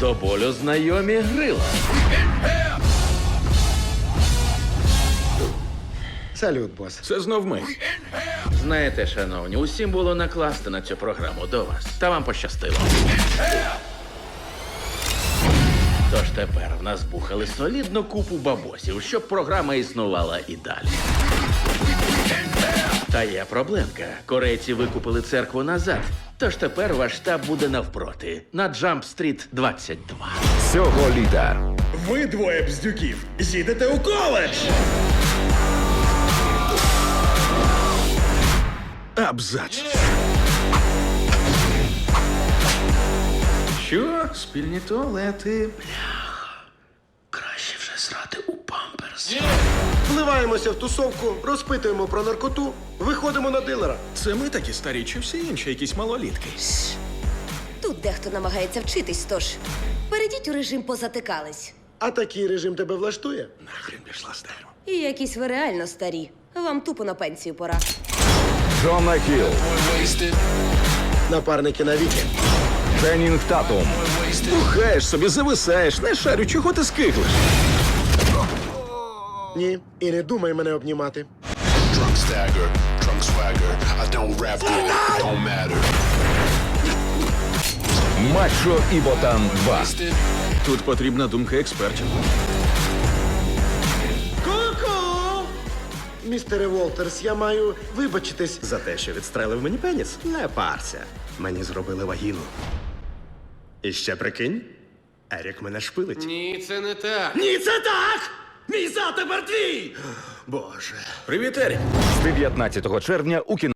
До болю знайомі грила. Салют, бос. Це знов ми. Знаєте, шановні, усім було накласти на цю програму до вас. Та вам пощастило. Тож тепер в нас бухали солідну купу бабосів, щоб програма існувала і далі. Та є проблемка. Корейці викупили церкву назад. Тож тепер ваш штаб буде навпроти на Джамп Стріт 22. Цього літа Ви двоє бздюків їдете у коледж! Абзац. Що? Спільні туалети. Краще вже срати у памперс. Вливаємося в тусовку, розпитуємо про наркоту, виходимо на дилера. Це ми такі старі, чи всі інші якісь малолітки? Тут дехто намагається вчитись, тож перейдіть у режим позатикались. А такий режим тебе влаштує? Нахрен пішла стару. І якісь ви реально старі. Вам тупо на пенсію пора. Джона Хіл, Напарники навіки. Ченнінг Татум, Бухаєш собі, зависаєш, не шарю, чого ти скиглиш? Ні, і не думай мене обнімати. Drunk stagger, drunk swagger. I don't rap good, don't matter. Мачо і Ботан 2. Тут потрібна думка експертів. Ку-ку! Містере Волтерс, я маю вибачитись. За те, що відстрелив мені пеніс? Не парся. Мені зробили вагіну. І ще прикинь, Ерік мене шпилить. Ні, це не так. Ні, це так! Мій зате тепер твій! Боже. Привіт, Ерік. З 19 червня у кіно.